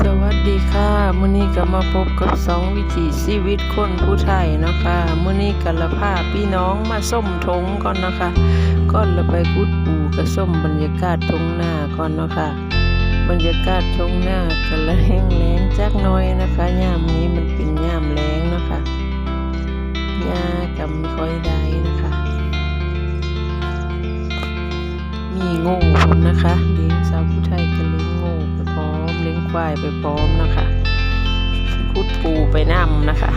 สวัสดีค่ะมื้อนี้ก็มาพบกับสองวิถีชีวิตคนผู้ไทยนะคะมื้อนี้ก็ละพาพี่น้องมาส้มทงก่อนนะคะก่อนละไปกุดปูก็ส้มบรรยากาศทงหน้าก่อนเนาะค่ะบรรยากาศทงหน้าก็ละแห้งแล้งจักหน้อยนะคะยามนี้มันเป็นยามแล้งนะคะหญ้าก็ไม่ค่อยได้นะคะ มีง่ผมนะคะเลี้ยงสาวผู้ไทย ควายไปพร้อมนะคะคุดปูไปน้ำนะคะ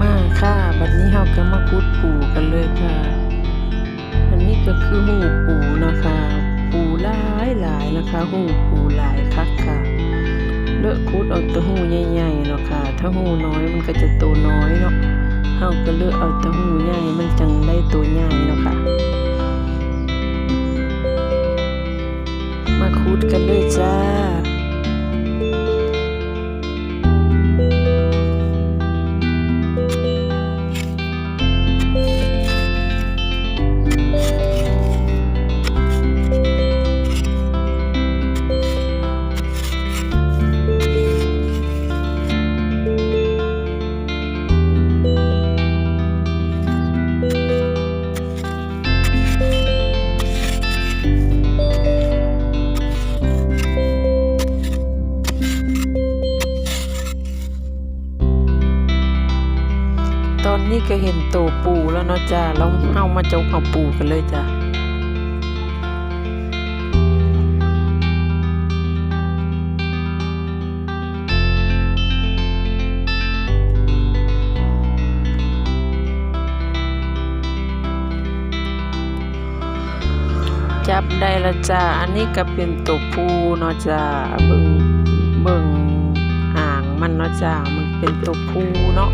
มาค่ะบัดนี้เราก็มาคุดปูกันเลยค่ะ อันนี้ก็คือหูปูนะคะ หลายหลายนะคะหูปูหลายคักค่ะเลือกคุดเอาตัวหูใหญ่ๆเนาะค่ะ ถ้าหูน้อยมันก็จะโตน้อยเนาะเฮาก็เลือกเอาตัวหูใหญ่มันจังได้ตัวใหญ่ นนี้ก็เห็นโตปูแล้วเนาะจ้าเราเฮามาจกเอาปูกันเลยจ้าจับได้ละจ้า อันนี้ก็เป็นตัวผู้เนาะจ้า เบิ่งเบิ่งหางมันเนาะจ้า มันเป็นตัวผู้เนาะ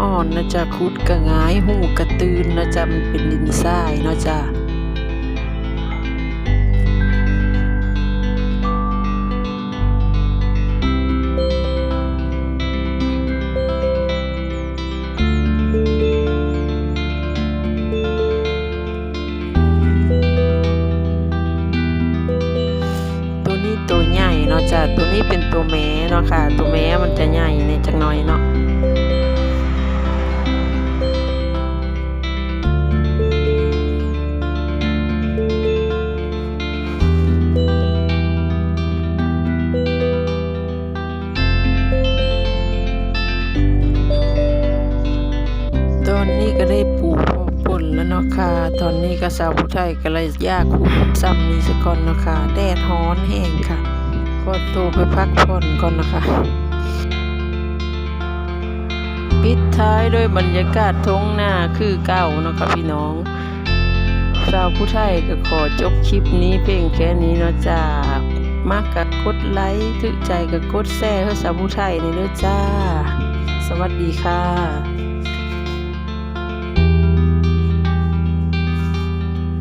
อ่อนนะจ๊ะคุดกระงายหูกระตืนนะจ๊ะมันเป็นดินทรายเนาะจ๊ะตัวนี้ตัวใหญ่เนาะจ้ะตัวนี้เป็นตัวแม่เนาะค่ะ ตัวแม่มันจะใหญ่ในจักหน่อยเนาะ อนนี้ก็สาวผู้ไทยก็เลยยากขุดซ้ำนี้สก่อนนะคะแดดร้อนแห้งค่ะ ก็โตวไปพักผ่อนก่อนนะคะ ปิดท้ายด้วยบรรยากาศท้องหน้าคือเก่านะคะพี่น้องสาวผู้ไทยก็ขอจบคลิปนี้เพียงแค่นี้เนาะจ้ามากกับกดไลค์ถึกใจกับกดแชร์ให้สาวผู้ไทยในเด้อจ้า สวัสดีค่ะ